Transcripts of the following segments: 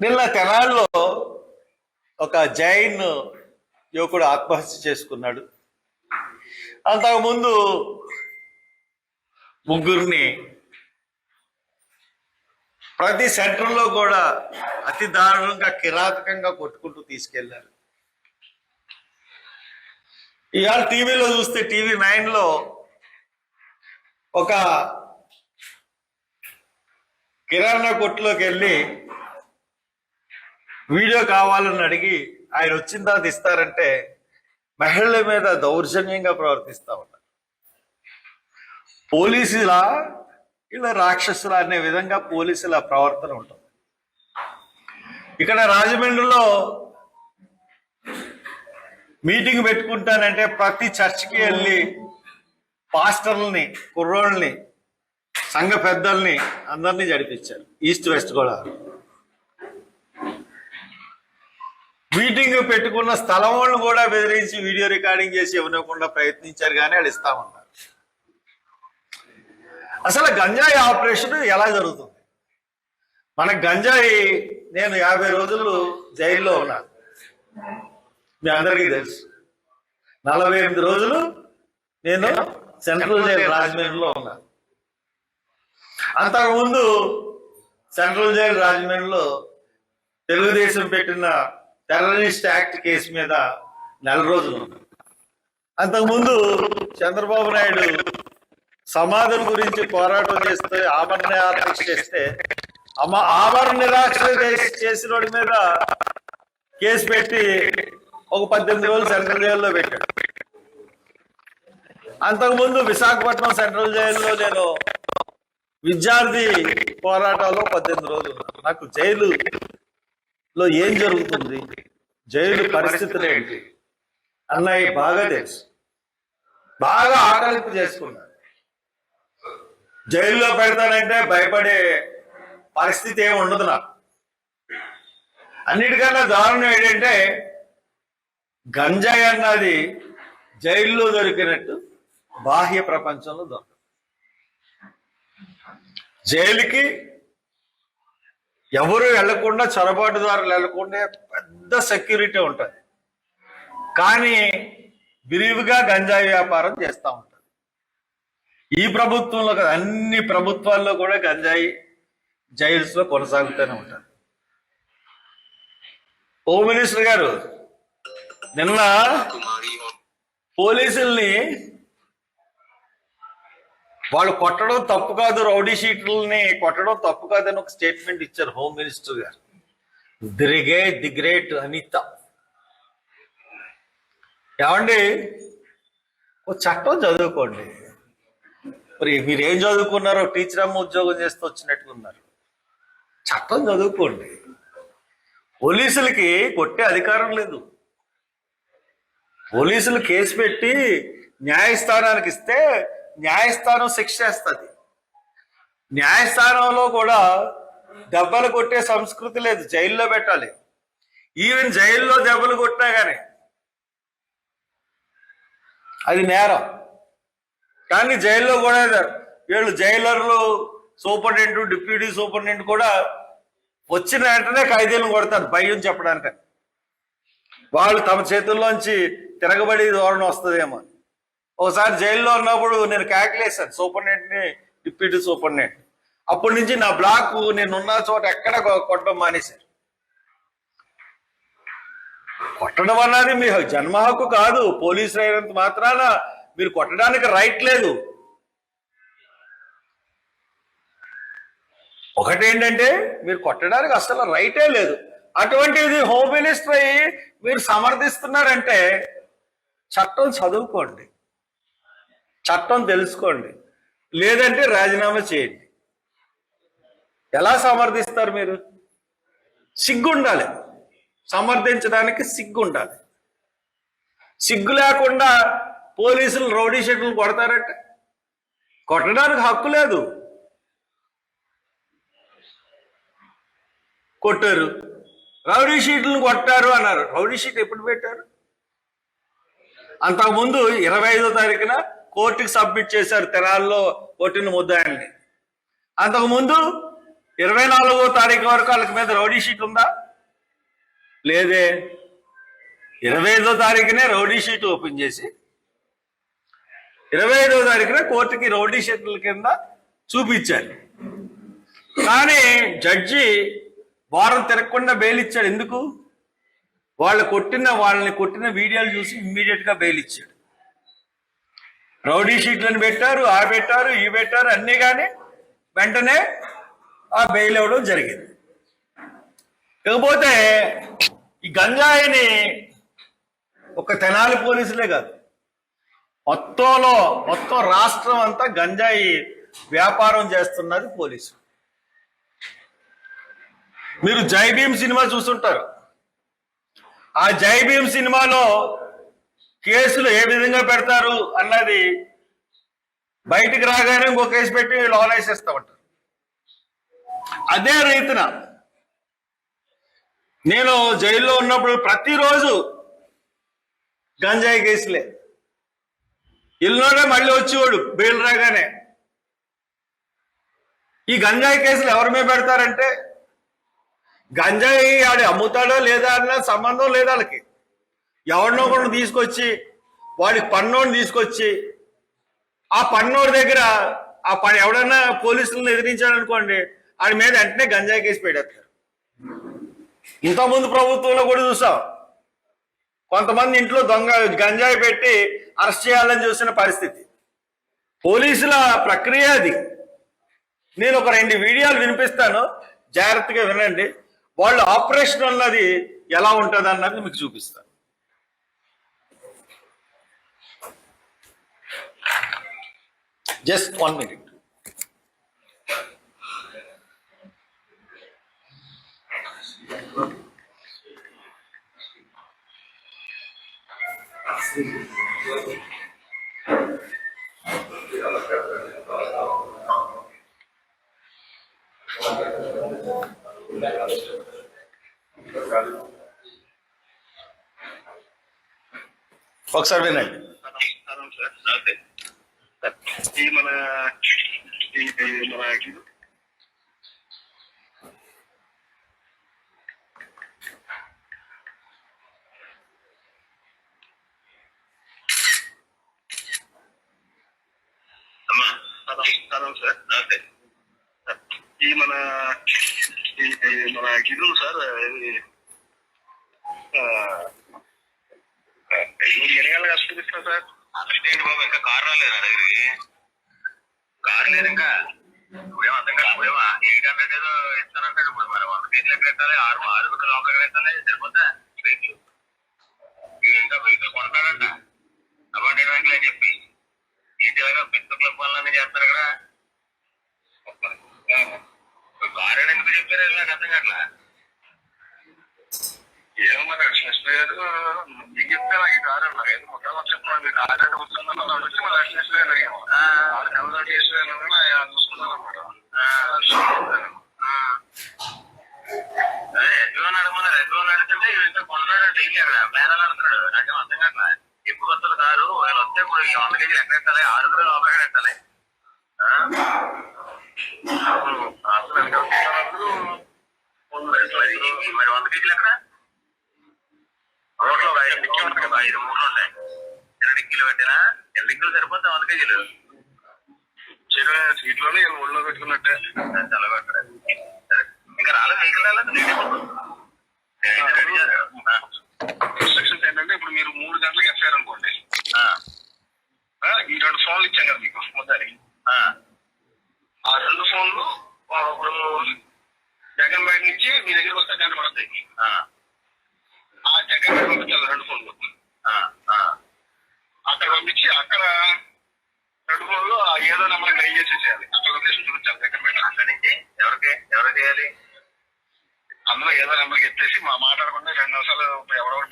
నిన్న తెనాల్లో ఒక జైన్ యువకుడు ఆత్మహత్య చేసుకున్నాడు. అంతకుముందు ముగ్గురిని ప్రతి సెంటర్లో కూడా అతి దారుణంగా కిరాతకంగా కొట్టుకుంటూ తీసుకెళ్ళారు. ఇవాళ టీవీలో చూస్తే టీవీ నైన్లో ఒక కిరాణా కొట్టులోకి వెళ్ళి వీడియో కావాలని అడిగి ఆయన వచ్చిన తర్వాత ఇస్తారంటే మహిళల మీద దౌర్జన్యంగా ప్రవర్తిస్తూ ఉన్నారు. పోలీసులా ఇలా రాక్షసులా అనే విధంగా పోలీసుల ప్రవర్తన ఉంటుంది. ఇక్కడ రాజమండ్రిలో మీటింగ్ పెట్టుకుంటానంటే ప్రతి చర్చికి వెళ్ళి పాస్టర్లని కుర్రోళ్ళని సంఘ పెద్దల్ని అందరినీ జడిపించారు ఈస్ట్ వెస్ట్ కూడా మీటింగ్ పెట్టుకున్న స్థలం వాళ్ళు కూడా బెదిరించి వీడియో రికార్డింగ్ చేసి ఇవ్వకుండా ప్రయత్నించారు కానీ వాళ్ళు ఉంటారు అసలు గంజాయి ఆపరేషన్ ఎలా జరుగుతుంది? మన గంజాయి నేను యాభై రోజులు జైల్లో ఉన్నాను. మీ అందరికీ తెలుసు. నలభై ఎనిమిది రోజులు నేను సెంట్రల్ జైలు రాజమండ్రిలో ఉన్నా అంతకుముందు సెంట్రల్ జైలు రాజమండ్రిలో తెలుగుదేశం పెట్టిన టెర్రరిస్ట్ యాక్ట్ కేసు మీద నెల రోజులు అంతకుముందు చంద్రబాబు నాయుడు సమాధుల గురించి పోరాటం చేస్తే ఆభరణ నిరాక్ష చేస్తే అమ్మ ఆభరణ నిరాక్ష చేసిన వాడి మీద కేసు పెట్టి ఒక పద్దెనిమిది రోజులు సెంట్రల్ జైల్లో పెట్టాడు. అంతకుముందు విశాఖపట్నం సెంట్రల్ జైల్లో నేను విద్యార్థి పోరాటాల్లో పద్దెనిమిది రోజులు నాకు జైలు జైలులో ఏం జరుగుతుంది? జైలు పరిస్థితులు ఏంటి? అన్నయ్య బాగా తెలుసు. బాగా ఆకలింపు చేసుకున్నాను జైల్లో పెడతానంటే భయపడే పరిస్థితి ఏమి ఉండదు నాకు. అన్నిటికన్నా దారుణం ఏంటంటే గంజాయి అన్నది జైల్లో దొరికినట్టు బాహ్య ప్రపంచంలో దొరకదు. జైలుకి ఎవరు వెళ్ళకుండా చొరబాటుదారులు వెళ్ళకుండా పెద్ద సెక్యూరిటీ ఉంటుంది. కానీ విరివిగా గంజాయి వ్యాపారం చేస్తూ ఉంటారు ఈ ప్రభుత్వంలో కాదు, అన్ని ప్రభుత్వాల్లో కూడా గంజాయి జైల్స్లో కొనసాగుతూనే ఉంటారు హోమ్ మినిస్టర్ గారు నిన్న పోలీసుల్ని వాళ్ళు కొట్టడం తప్పు కాదు రౌడీ షీట్లని కొట్టడం తప్పు కాదని ఒక స్టేట్మెంట్ ఇచ్చారు హోమ్ మినిస్టర్ గారు. దిరిగే ది గ్రేట్ అనిత. ఏమండి? ఓ చట్టం చదువుకోండి. మరి మీరు ఏం చదువుకున్నారో టీచర్ అమ్మ ఉద్యోగం చేస్తూ వచ్చినట్టుగా ఉన్నారు చట్టం చదువుకోండి. పోలీసులకి కొట్టే అధికారం లేదు. పోలీసులు కేసు పెట్టి న్యాయస్థానానికి ఇస్తే న్యాయస్థానం శిక్ష చేస్తుంది న్యాయస్థానంలో కూడా దెబ్బలు కొట్టే సంస్కృతి లేదు జైల్లో పెట్టాలి. ఈవెన్ జైల్లో దెబ్బలు కొట్టినా కానీ అది నేరం. కానీ జైల్లో కూడా వీళ్ళు జైలర్లు సూపరింటెండెంట్ డిప్యూటీ సూపరింటెండెంట్ కూడా వచ్చిన వెంటనే ఖైదీలను కొడతారు భయం చెప్పడానికి వాళ్ళు తమ చేతుల్లోంచి తిరగబడి ధోరణి వస్తుందేమో అని. ఒకసారి జైల్లో ఉన్నప్పుడు నేను క్యాకిలేసాను సూపరింటెండెంట్ని డిప్యూటీ సూపరింటెండెంట్ అప్పటి నుంచి నా బ్లాక్ నేను ఉన్న చోట ఎక్కడ కొట్టడం మానేశారు. కొట్టడం అన్నది మీ జన్మ హక్కు కాదు పోలీసులు అయినంత మాత్రాన మీరు కొట్టడానికి రైట్ లేదు. ఒకటేంటంటే మీరు కొట్టడానికి అసలు రైటే లేదు. అటువంటిది హోమ్ మినిస్టర్ అయ్యి మీరు సమర్థిస్తున్నారంటే చట్టం చదువుకోండి. చట్టం తెలుసుకోండి. లేదంటే రాజీనామా చేయండి. ఎలా సమర్థిస్తారు మీరు? సిగ్గు ఉండాలి సమర్థించడానికి సిగ్గు ఉండాలి సిగ్గు లేకుండా పోలీసులు రౌడీ షెడ్లు కొడతారంటే. కొట్టడానికి హక్కు లేదు. కొట్టారు. రౌడీ షీట్లను కొట్టారు అన్నారు. రౌడీ షీట్ ఎప్పుడు పెట్టారు? అంతకుముందు ఇరవై ఐదో తారీఖున కోర్టుకి సబ్మిట్ చేశారు తెరాల్లో కొట్టిన ముద్దాయిల్ని అంతకుముందు ఇరవై నాలుగో తారీఖు వరకు వాళ్ళకి మీద రౌడీ షీట్ ఉందా? లేదే. ఇరవై ఐదో తారీఖునే రౌడీ షీట్ ఓపెన్ చేసి ఇరవై ఐదో తారీఖున కోర్టుకి రౌడీ షీట్ల కింద చూపించారు. కానీ జడ్జి వారం తిరగకుండా బెయిల్ ఇచ్చాడు. ఎందుకు? వాళ్ళు కొట్టిన వాళ్ళని కొట్టిన వీడియోలు చూసి ఇమ్మీడియట్గా బెయిల్ ఇచ్చాడు. రౌడీ షీట్లను పెట్టారు ఆ పెట్టారు ఈ పెట్టారు అన్నీ కానీ వెంటనే ఆ బెయిల్ అవ్వడం జరిగింది. ఇకపోతే ఈ గంజాయిని ఒక తెనాలి పోలీసులే కాదు మొత్తంలో మొత్తం రాష్ట్రం అంతా గంజాయి వ్యాపారం చేస్తున్నది పోలీసు మీరు జైభీం సినిమా చూస్తుంటారు ఆ జై భీమ్ సినిమాలో కేసులు ఏ విధంగా పెడతారు అన్నది బయటికి రాగానే ఇంకో కేసు పెట్టి లోనేసేస్తా ఉంటారు. అదే రీతిన నేను జైల్లో ఉన్నప్పుడు ప్రతిరోజు గంజాయి కేసులే. ఇల్లులోనే మళ్ళీ వచ్చేవాడు బెయిల్ రాగానే. ఈ గంజాయి కేసులు ఎవరి మీద పెడతారంటే గంజాయి ఆడి అమ్ముతాడో లేదా అన్న సంబంధం లేదు వాళ్ళకి. ఎవరినో ఒకరిని తీసుకొచ్చి వాడి పన్నోడిని తీసుకొచ్చి ఆ పన్నోడి దగ్గర ఆ పని ఎవడన్నా పోలీసులను ఎదిరించాడు అనుకోండి మీద వెంటనే గంజాయి కేసు పెట్టేస్తారు. ఇంతకుముందు ప్రభుత్వంలో కూడా చూసాం. కొంతమంది ఇంట్లో దొంగ గంజాయి పెట్టి అరెస్ట్ చేయాలని చూసిన పరిస్థితి. పోలీసుల ప్రక్రియ అది. నేను ఒక రెండు వీడియోలు వినిపిస్తాను. జాగ్రత్తగా వినండి. వాళ్ళు ఆపరేషన్ అన్నది ఎలా ఉంటుంది అన్నది మీకు చూపిస్తాను. జస్ట్ వన్ మినిట్ ఒకసారి వినండి నమస్కారం సార్ నమస్తే సార్ ఈ మన మన నమస్కారం సార్ నమస్తే ఈ మన మన సార్ ఇది ఆ, ఎన్ని గంటలకు అసలు ఇస్తా సార్. అంటే బాబు ఇంకా కార్ రాలేదు నా దగ్గరికి? కారు లేదు ఇంకా. ఇప్పుడేమో అర్థం కాదు ఇప్పుడేమో ఎయిట్ హండ్రెడ్ ఏదో ఇస్తానంటాడు ఇప్పుడు మరి వంద కేజీలు ఎక్కడ పెట్టాలి ఆరు ఆరు రూపాయలు లోపలికి పెట్టాలి సరిపోతా వెహికల్ వీడు ఇంకా వెహికల్ కొంటాడంట అబౌట్ బ్యాంకులు అని చెప్పి? ఈ తెలంగాణ పిత్త క్లబ్ వల్ల చేస్తారు కదా. కారు ఎందుకు చెప్పారు? నాకు అర్థం కావట్లా. ఏమో మరి కృష్ణ గారు మీకు చెప్తే నాకు ఈ కారు అన్నారు చెప్పాను మీరు కారు అంటే కూర్చున్నాను అన్నాడు వచ్చి మన కృష్ణ గారు అడిగాము. ఆ. కారు కలర్ చేసి చూసుకున్నాను అనమాట అదే ఎడ్లోన్ అడగమన్నారు ఎడ్లోన్ అడుగుతుంటే కొన్నాడు బేరాలు అంటున్నాడు నాకేం అర్థం కావట్లా ఎప్పుడు వస్తుంది కారు? వాళ్ళు వస్తే ఇప్పుడు ఈ వంద కేజీలు ఎక్కడ ఎత్తాలి? ఆరు లోపల ఎక్కడ ఎత్తాలి? అసలు? మరి వంద కేజీలు ఎక్కడ? ఐదు మూడు ఉంటాయి ఎన్ని డిక్కీలు పెట్టినా? ఎన్ని డిక్కీలు సరిపోతాయి వంద కేజీలు. చిన్న సీట్లోనే ఒళ్ళో పెట్టుకున్నట్టే. చాలా సరే. ఇంకా రాలేదు వెహికల్ రాలేదు. ఇన్స్ట్రక్షన్స్ ఏంటంటే ఇప్పుడు మీరు మూడు గంటలకు ఎఫ్ఐఆర్ అనుకోండి. ఈ రెండు ఫోన్లు ఇచ్చాం కదా మీకు మొదటి ఆ, ఆ రెండు ఫోన్లు ఇప్పుడు జగన్ బయట నుంచి మీ దగ్గరికి వస్తే గంట పడతాయి. ఆ, జగన్ బయట పంపించాలి రెండు ఫోన్లు. అక్కడ పంపించి అక్కడ రెండు ఆ ఏదో నెంబర్ డైల్ చేసేసేయాలి. అక్కడ లొకేషన్ చూపించాలి జగన్ బయట అక్కడి నుంచి ఎవరికి ఎవరు చేయాలి? అందులో ఏదో నెంబర్కి ఎత్తేసి మా మాట్లాడకుండా రెండు నిమిషాలు ఎవరెవరు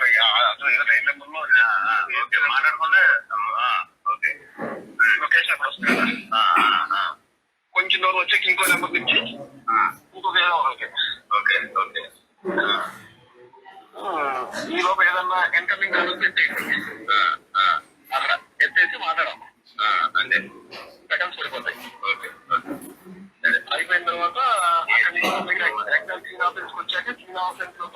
అసలు ఏదో లైన్ ఆ, ఓకే. మాట్లాడకుండా ఓకే. లొకేషన్ అక్కడ వస్తుంది కొంచెం దూరం వచ్చాక ఇంకో నెంబర్ నుంచి ఇంకొక ఏదో ఓకే ఓకే. ఆ, ఈ లోపు ఏదన్నా ఇన్కమింగ్ కాదు పెట్టేయండి అక్కడ ఎత్తేసి మాట్లాడమ్మ అంతే. సెకండ్స్ సరిపోతాయి. ఓకే అయిపోయిన తర్వాత అక్కడ ఆఫీస్కి వచ్చాక చిన్న ఆఫీస్లో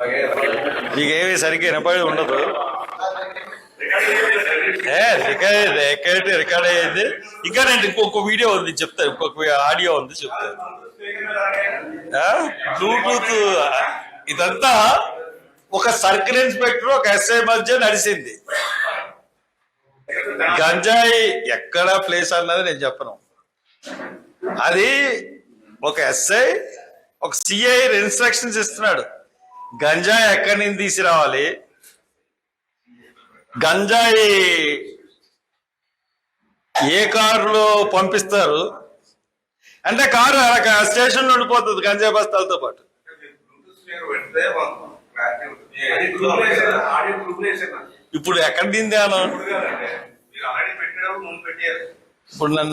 నీకేమి సరిగ్గా వినపడి ఉండదు. ఏ రికార్డ్ రికార్డ్ రికార్డ్ అయ్యింది. ఇంకా నేను ఇంకొక వీడియో ఉంది చెప్తాను ఇంకొక ఆడియో ఉంది చెప్తాను బ్లూటూత్ ఇదంతా ఒక సర్కిల్ ఇన్స్పెక్టర్ ఒక ఎస్ఐ మధ్య నడిచింది గంజాయి ఎక్కడ ప్లేస్ అన్నది నేను చెప్పను. అది ఒక ఎస్ఐ ఒక సిఐ ఇన్స్ట్రక్షన్స్ ఇస్తున్నాడు. గంజాయి ఎక్కడి నుంచి తీసుకురావాలి? గంజాయి ఏ కారులో పంపిస్తారు? అంటే కారు స్టేషన్ ఉండిపోతుంది గంజాయి బస్తాలతో పాటు. ఇప్పుడు ఎక్కడ దిందాను? ఇప్పుడు నన్ను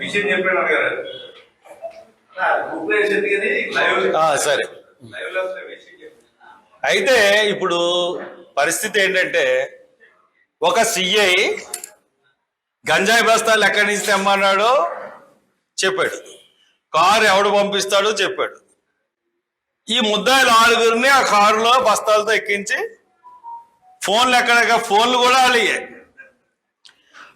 విషయం చెప్పాడు సరే. అయితే ఇప్పుడు పరిస్థితి ఏంటంటే ఒక సిఐ గంజాయి బస్తాలు ఎక్కడి నుంచి తెమ్మన్నాడో చెప్పాడు. కారు ఎవడు పంపిస్తాడో చెప్పాడు. ఈ ముద్దాయిలు ఆరుగురిని ఆ కారులో బస్తాలతో ఎక్కించి ఫోన్లు ఎక్కడ ఫోన్లు కూడా వాళ్ళే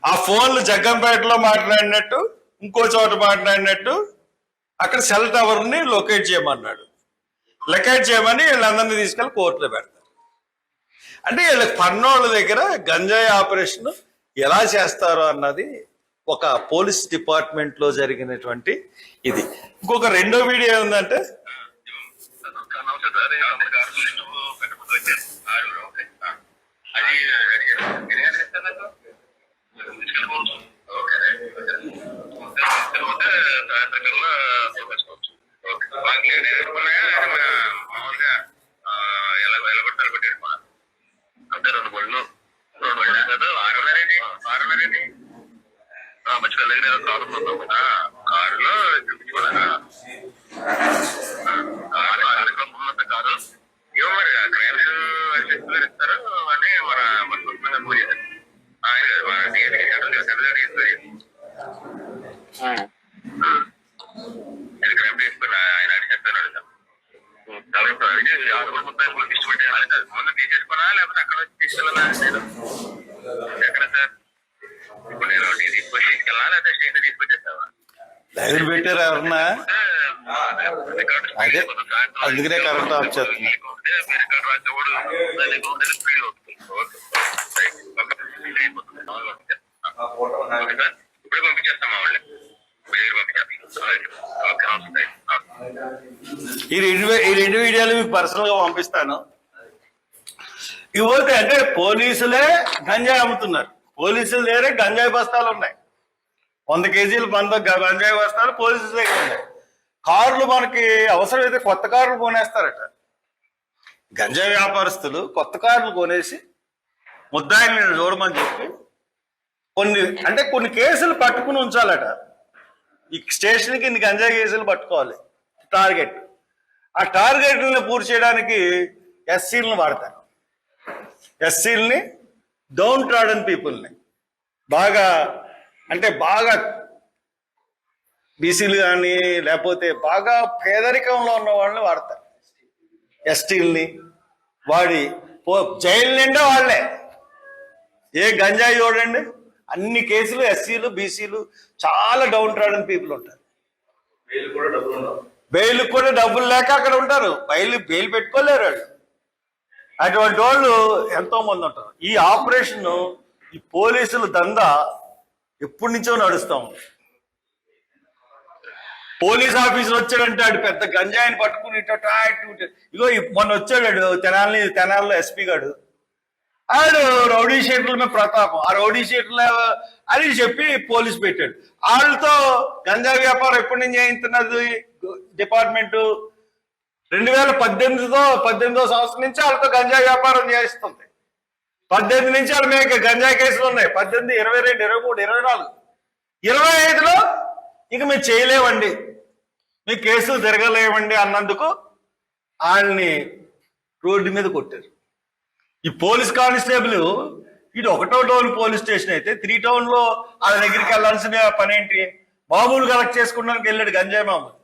ఆ ఫోన్లు జగ్గంపేటలో మాట్లాడినట్టు ఇంకో చోట మాట్లాడినట్టు అక్కడ సెల్ టవర్ని లొకేట్ చేయమన్నాడు. లొకేట్ చేయమని వీళ్ళందరినీ తీసుకెళ్ళి కోర్టులో పెడతారు. అంటే వీళ్ళ పన్నోళ్ళ దగ్గర గంజాయి ఆపరేషన్ ఎలా చేస్తారో అన్నది ఒక పోలీస్ డిపార్ట్మెంట్లో జరిగినటువంటి ఇది. ఇంకొక రెండో వీడియో ఏంటంటే అది అడిగారు మీరు ఏం చేస్తారు నాకు తీసుకెళ్ళిపోవచ్చు ఓకే తీసుకెళ్ళిపోతే సాయంత్రం కల్లా చూపించుకోవచ్చు మాకు నేను ఎదుర్కొన్నాయా మామూలుగా ఎలా ఎలా అంటే రెండు బళ్ళు రెండు బళ్ళు కదా ఆరున్నరేంటి ఆరున్నరేంటి మధ్య కారు కారులో చూపించుకున్నారా కారు ఏమో మరి క్రైమ్స్ అసిస్టెంట్ ఇస్తారు అని మన మన సుష్మంగా పూజ ఆయన కదా మన DSP central central DSP crime తీసుకుని ఆయన అడిగి చెప్తాను అడుగుతాం కాబట్టి అది ఆరుగురు ముప్పై లిస్ట్ పెట్టే ముందు తీసేసుకున్నా లేకపోతే అక్కడ వచ్చి తీసుకెళ్ళాలా నేను ఎక్కడ సార్ ఇప్పుడు నేను తీసుకొచ్చి తీసుకెళ్ళాలా లేకపోతే స్టేషన్ తీసుకొచ్చేస్తావా లైవ్ పెట్టారు ఎవరన్నా అదే, అందుకనే కరెంట్ ఆఫ్ చేస్తున్నా. ఇప్పుడే పంపించేస్తాం ఈ రెండు ఈ రెండు వీడియోలు మీకు పర్సనల్గా పంపిస్తాను. ఇవ్వతే అంటే పోలీసులే గంజాయి అమ్ముతున్నారు. పోలీసులు దగ్గరే గంజాయి బస్తాలు ఉన్నాయి. వంద కేజీలు బంద గంజాయి బస్తాలు పోలీసుల దగ్గర ఉన్నాయి. కార్లు మనకి అవసరమైతే కొత్త కార్లు కొనేస్తారట. గంజా వ్యాపారస్తులు కొత్త కార్లు కొనేసి ముద్దాయిని నేను చూడమని చెప్పి కొన్ని అంటే కొన్ని కేసులు పట్టుకుని ఉంచాలట. ఈ స్టేషన్కి ఇన్ని గంజా కేసులు పట్టుకోవాలి. టార్గెట్. ఆ టార్గెట్లను పూర్తి చేయడానికి ఎస్సీలను వాడతారు. ఎస్సీలని డౌన్ ట్రాడన్ పీపుల్ని. బాగా అంటే బాగా బీసీలు కానీ లేకపోతే బాగా పేదరికంలో ఉన్న వాళ్ళని వాడతారు. ఎస్టీల్ని వాడి పో జైలు నిండా వాళ్ళే. ఏ గంజాయి చూడండి అన్ని కేసులు ఎస్సీలు బీసీలు చాలా డౌన్ ట్రాడన్ పీపుల్ ఉంటారు. బెయిల్ కూడా డబ్బులు లేక అక్కడ ఉంటారు. బెయిల్ బెయిల్ పెట్టుకోలేరు వాళ్ళు. అటువంటి వాళ్ళు ఎంతో మంది ఉంటారు. ఈ ఆపరేషన్ ఈ పోలీసుల దందా ఎప్పటి నుంచో నడుస్తాం పోలీస్ ఆఫీసర్ వచ్చాడంటే ఆడు పెద్ద గంజాయిని పట్టుకుని ఇగో మొన్న వచ్చాడు తెనాలని తెనాలిలో ఎస్పీ గాడు. ఆడు రౌడీ షీటర్ల మీద ప్రతాపం. ఆ రౌడీ షీటర్ల అని చెప్పి పోలీస్ పెట్టాడు. వాళ్ళతో గంజా వ్యాపారం ఎప్పటి నుంచి చేయించున్నది డిపార్ట్మెంట్ రెండు వేల పద్దెనిమిదితో పద్దెనిమిదో సంవత్సరం నుంచి వాళ్ళతో గంజా వ్యాపారం చేస్తుంది పద్దెనిమిది నుంచి వాళ్ళ మీద గంజా కేసులు ఉన్నాయి. పద్దెనిమిది ఇరవై రెండు ఇరవై మూడు ఇరవై నాలుగు. ఇరవై ఐదులో ఇక మేము చేయలేమండి మీ కేసులు తిరగలేమండి అన్నందుకు వాళ్ళని రోడ్డు మీద కొట్టారు. ఈ పోలీస్ కానిస్టేబుల్ ఇది ఒకటో టౌన్ పోలీస్ స్టేషన్ అయితే త్రీ టౌన్లో ఆయన వాళ్ళ దగ్గరికి వెళ్ళాల్సిన పని ఏంటి మామూలు కలెక్ట్ చేసుకోవడానికి వెళ్ళాడు గంజాయి మామూలు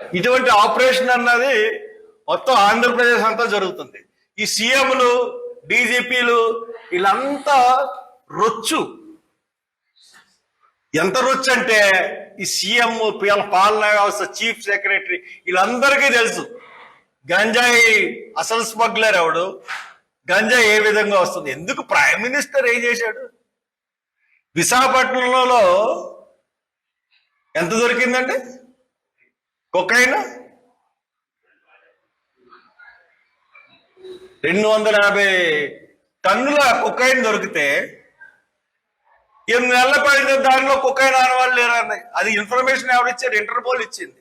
ఇటువంటి ఆపరేషన్ అన్నది మొత్తం ఆంధ్రప్రదేశ్ అంతా జరుగుతుంది. ఈ సీఎంలు డీజీపీలు వీళ్ళంతా రొచ్చు. ఎంత రుచి అంటే ఈ సీఎం వీళ్ళ పాలనా వ్యవస్థ చీఫ్ సెక్రటరీ వీళ్ళందరికీ తెలుసు. గంజాయి అసలు స్మగ్లర్ ఎవడు? గంజాయి ఏ విధంగా వస్తుంది? ఎందుకు ప్రైమ్ మినిస్టర్ ఏం చేశాడు? విశాఖపట్నంలో ఎంత దొరికిందండి కొకైన్? రెండు వందల యాభై టన్నుల కుక్కైన్ దొరికితే ఎనిమిది నెలల పడిన దానిలో కుక్కైన్ ఆన వాళ్ళు అది ఇన్ఫర్మేషన్ ఎవరిచ్చారు ఇంటర్పోల్ ఇచ్చింది.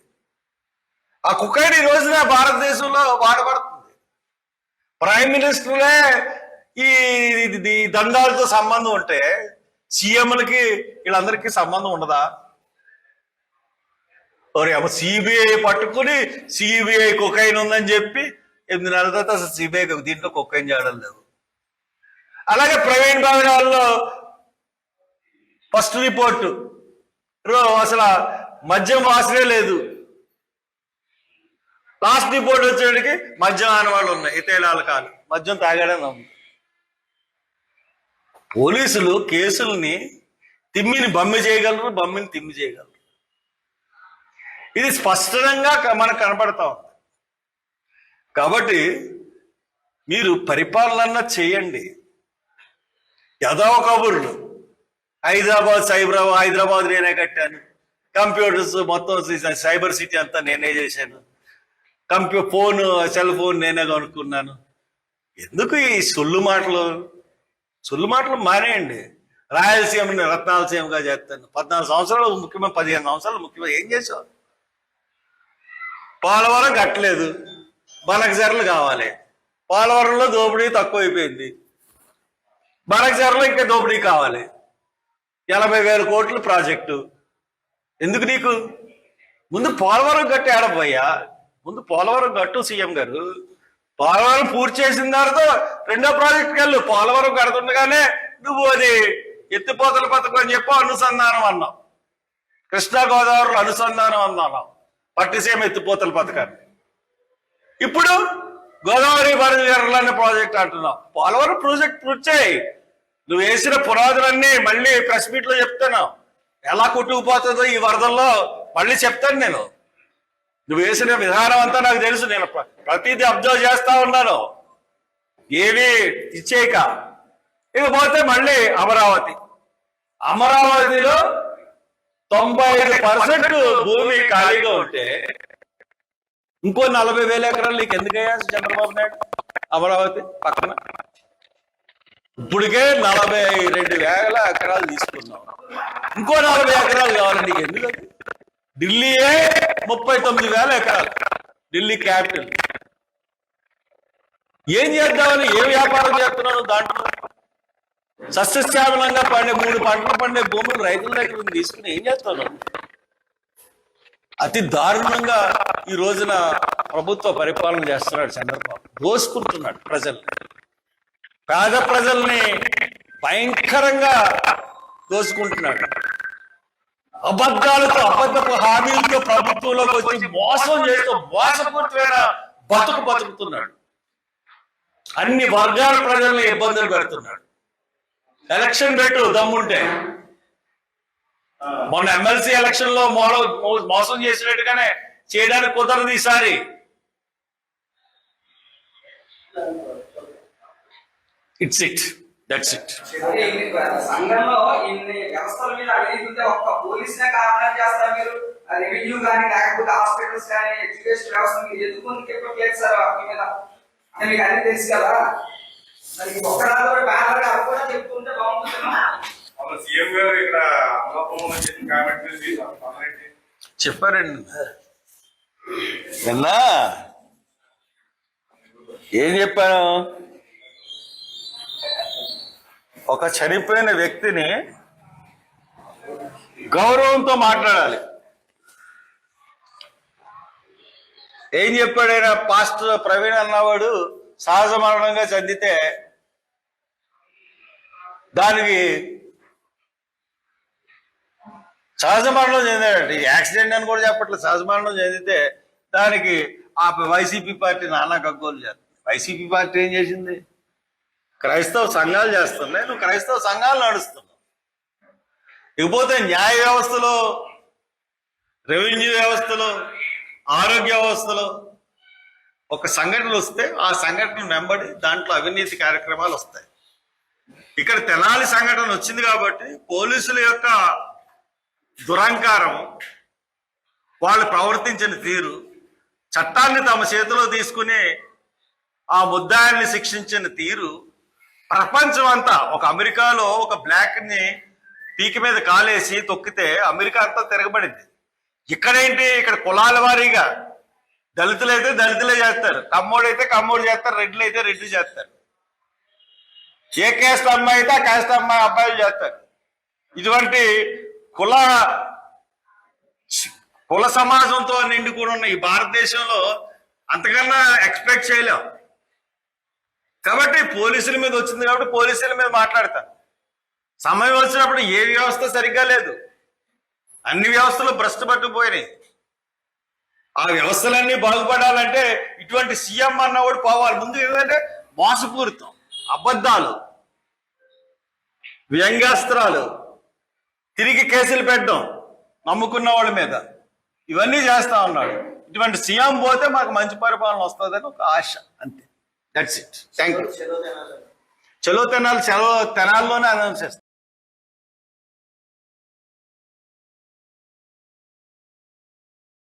ఆ కుక్కైన్ ఈ రోజున భారతదేశంలో వాడబడుతుంది. ప్రైమ్ మినిస్టర్లే ఈ ఈ దందాలతో సంబంధం ఉంటే సీఎంలకి వీళ్ళందరికీ సంబంధం ఉండదా? సిబిఐ పట్టుకుని సిబిఐ కుకైన్ ఉందని చెప్పి ఎనిమిది నెలల తర్వాత అసలు సిబిఐ దీంట్లో కుక్కైన్ చేయడం లేదు. అలాగే ప్రవీణ్ భవనాల్లో ఫస్ట్ రిపోర్ట్. అసలు మద్యం వాసనే లేదు. లాస్ట్ రిపోర్ట్ వచ్చేటికి మద్యం ఆనవాళ్ళు ఉన్నాయి. ఇతేలాలు కాదు. మద్యం తాగాడని నమ్ము. పోలీసులు కేసుల్ని తిమ్మిని బమ్మి చేయగలరు బమ్మిని తిమ్మి చేయగలరు. ఇది స్పష్టంగా మనకు కనపడతా ఉంది. కాబట్టి మీరు పరిపాలన చేయండి. యథావ కబుర్లు హైదరాబాద్ సైబరాబాద్ హైదరాబాద్ నేనే కట్టాను. కంప్యూటర్స్ మొత్తం సైబర్ సిటీ అంతా నేనే చేశాను. కంప్యూ ఫోన్ సెల్ ఫోన్ నేనే కొనుక్కున్నాను. ఎందుకు ఈ సొల్లు మాటలు? సొల్లు మాటలు మానేయండి. రాయలసీమని రత్నాలసీమగా చేస్తాను. పద్నాలుగు సంవత్సరాలు ముఖ్యమైన పదిహేను సంవత్సరాలు ముఖ్యమైన ఏం చేసావు పోలవరం కట్టలేదు. బనకచర్లు కావాలి. పోలవరంలో దోపిడీ తక్కువ అయిపోయింది బనకచర్లో ఇంకా దోపిడీ కావాలి. ఎనభై వేల కోట్ల ప్రాజెక్టు. ఎందుకు నీకు? ముందు పోలవరం గట్టు ఏడబోయ్యా ముందు పోలవరం గట్టు సీఎం గారు. పోలవరం పూర్తి చేసిన తర్వాత రెండో ప్రాజెక్ట్కి వెళ్ళు. పోలవరం కడుతుండగానే నువ్వు అది ఎత్తిపోతల పథకం అని చెప్పి అనుసంధానం అన్నావు. కృష్ణా గోదావరిలో అనుసంధానం అన్నావు. పట్టిసీమ ఎత్తిపోతల పథకాన్ని. ఇప్పుడు గోదావరి బరిజర్లనే ప్రాజెక్ట్ అంటున్నావు. పోలవరం ప్రాజెక్ట్ పూర్తి చేయి. నువ్వు వేసిన పునాదులన్నీ మళ్ళీ ప్రెస్ మీట్లో చెప్తాను. ఎలా కొట్టుకుపోతుందో ఈ వరదల్లో మళ్ళీ చెప్తాను నేను. నువ్వు వేసిన విధానం అంతా నాకు తెలుసు. నేను ప్రతిదీ అబ్జర్వ్ చేస్తా ఉన్నాను. ఏవి ఇచ్చేయక. ఇక పోతే మళ్ళీ అమరావతి. అమరావతిలో తొంభై ఐదు పర్సెంట్ భూమి ఖాళీగా ఉంటే ఇంకో నలభై వేల ఎకరాలు నీకు ఎందుకయ్యా చంద్రబాబు నాయుడు? అమరావతి పక్కన. ఇప్పటికే నలభై రెండు వేల ఎకరాలు తీసుకున్నాం. ఇంకో నలభై ఎకరాలు కావాలండి ఎందుకు ఢిల్లీయే ముప్పై తొమ్మిది వేల ఎకరాలు. ఢిల్లీ క్యాపిటల్. ఏం చేద్దామని ఏ వ్యాపారం చేస్తున్నాను దాంట్లో? సస్యశ్యామలంగా పండే మూడు పంటలు పండే భూములు రైతుల దగ్గర నుంచి తీసుకుని ఏం చేస్తాను అతి దారుణంగా ఈ రోజున ప్రభుత్వ పరిపాలన చేస్తున్నాడు చంద్రబాబు. దోసుకుంటున్నాడు ప్రజలు. పేద ప్రజల్ని భయంకరంగా దోసుకుంటున్నాడు అబద్ధాలతో అబద్ధపు హామీలతో ప్రభుత్వంలోకి వచ్చి మోసం చేస్తూ మోసపూరితమైన బతుకు బతుకుతున్నాడు. అన్ని వర్గాల ప్రజల్ని ఇబ్బందులు పెడుతున్నాడు. ఎలక్షన్ పెట్టు దమ్ముంటే. మొన్న ఎమ్మెల్సీ ఎలక్షన్లో మోసం చేసినట్టుగానే చేయడానికి కుదరదు ఈసారి. ఇట్స్ ఇట్ దట్స్ ఇట్ ఇన్ని సంఘంలో ఇన్ని వ్యవస్థల మీద అడిగితే ఒక్క పోలీసునే కారణం చేస్తారు మీరు. రెవెన్యూ కానీ లేకపోతే హాస్పిటల్స్ కానీ ఎడ్యుకేషన్ వ్యవస్థ మీరు ఎందుకు చెప్పట్లేదు సార్ వాటి మీద. అంటే మీకు అన్ని తెలుసు కదా. మరి ఒక్కడాలో బ్యానర్ అవి కూడా చెప్తుంటే బాగుంటుంది సీఎం గారు ఇక్కడ కామెంట్ చెప్పారండి. నిన్న ఏం చెప్పాను? ఒక చనిపోయిన వ్యక్తిని గౌరవంతో మాట్లాడాలి. ఏం చెప్పాడైనా పాస్టర్ ప్రవీణ్ అన్నవాడు సహజ మరణంగా చెందితే దానికి సహజ మరణం చెందాడండి యాక్సిడెంట్ అని కూడా చెప్పట్లేదు. సహజ మరణం చెందితే దానికి ఆ వైసీపీ పార్టీ నానా గగ్గోలు చేస్తుంది. వైసీపీ పార్టీ ఏం చేసింది? క్రైస్తవ సంఘాలు చేస్తున్నాయి నువ్వు క్రైస్తవ సంఘాలు నడుస్తున్నావు. ఇకపోతే న్యాయ వ్యవస్థలో రెవెన్యూ వ్యవస్థలో ఆరోగ్య వ్యవస్థలో ఒక సంఘటనలు వస్తే ఆ సంఘటన వెంబడి దాంట్లో అవినీతి కార్యక్రమాలు వస్తాయి. ఇక్కడ తెనాలి సంఘటన వచ్చింది కాబట్టి పోలీసుల యొక్క దురంకారం వాళ్ళు ప్రవర్తించిన తీరు చట్టాన్ని తమ చేతిలో తీసుకుని ఆ ముద్దాయాన్ని శిక్షించిన తీరు ప్రపంచం అంతా ఒక అమెరికాలో ఒక బ్లాక్ని పీకి మీద కాలేసి తొక్కితే అమెరికా అంతా తిరగబడింది. ఇక్కడేంటి? ఇక్కడ కులాల వారీగా. దళితులు అయితే దళితులే చేస్తారు. కమ్మోడు అయితే కమ్మోడు చేస్తారు. రెడ్లు అయితే రెడ్లు చేస్తారు. ఏ క్యాస్ట్ అమ్మాయి అయితే ఆ క్యాస్ట్ అమ్మాయి అబ్బాయిలు చేస్తారు. ఇటువంటి కుల కుల సమాజంతో నిండి కూడా ఉన్న ఈ భారతదేశంలో అంతకన్నా ఎక్స్పెక్ట్ చేయలేం. కాబట్టి పోలీసుల మీద వచ్చింది కాబట్టి పోలీసుల మీద మాట్లాడతాను సమయం వచ్చినప్పుడు ఏ వ్యవస్థ సరిగ్గా లేదు. అన్ని వ్యవస్థలు భ్రష్టు పట్టుకుపోయినాయి. ఆ వ్యవస్థలన్నీ బాగుపడాలంటే ఇటువంటి సీఎం అన్నవాడు పోవాలి. ముందు ఏంటంటే మోసపూరితం అబద్ధాలు వ్యంగ్యాస్త్రాలు తిరిగి కేసులు పెట్టడం నమ్ముకున్న వాళ్ళ మీద. ఇవన్నీ చేస్తా ఉన్నాడు. ఇటువంటి సీఎం పోతే మాకు మంచి పరిపాలన వస్తుందని ఒక ఆశ. దట్స్ ఇట్ థ్యాంక్ యూ చలో తెనాలి. చలో తెనాల్లోనే అనౌన్స్ చేస్తాం.